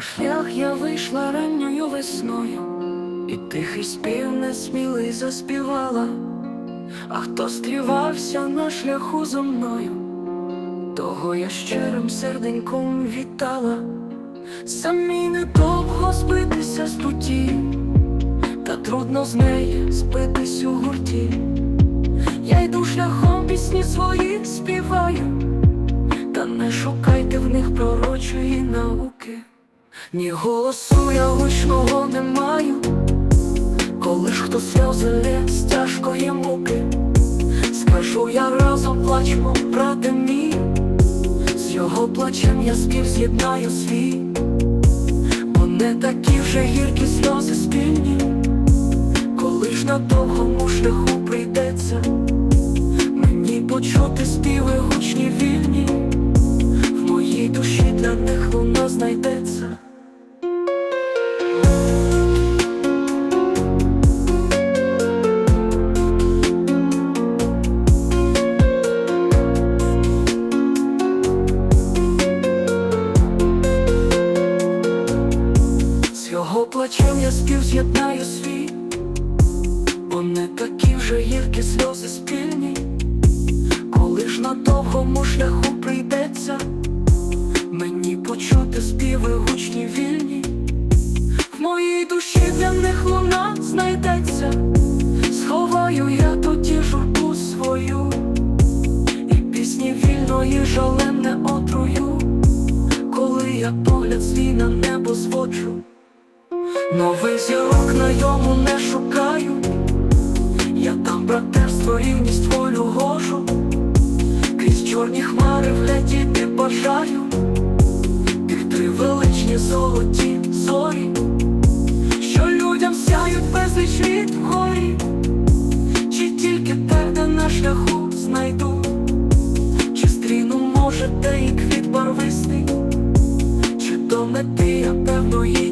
Шлях я вийшла ранньою весною, і тихий спів несмілий заспівала, а хто стрівався на шляху зо мною, того я щирим серденьком вітала, самі недовго збитися з путі, та трудно з неї збитись у гурті. Я йду шляхом пісні свої співаю, та не шукайте в них пророчої. Ні голосу я гучного не маю, коли ж хто сльози лє з тяжкої муки, скажу я разом плачмо, брате мій, з його плачем я спів з'єднаю свій, бо не такі вже гіркі сльози спільні, коли ж на довгому шляху прийдеться, мені почути співи гучні вільні, в моїй душі для них луна знайдеться. Спів з'єднаю світ, бо не такі вже гіркі сльози спільні, Нових зірок на йому не шукаю, я там братерство, рівність, волю гожу, крізь чорні хмари вглядіти бажаю, тих три величні золоті зорі, що людям сяють безліч від горі, чи тільки те, де на шляху знайду, чи стріну може де і квіт барвистий, чи до мети я певний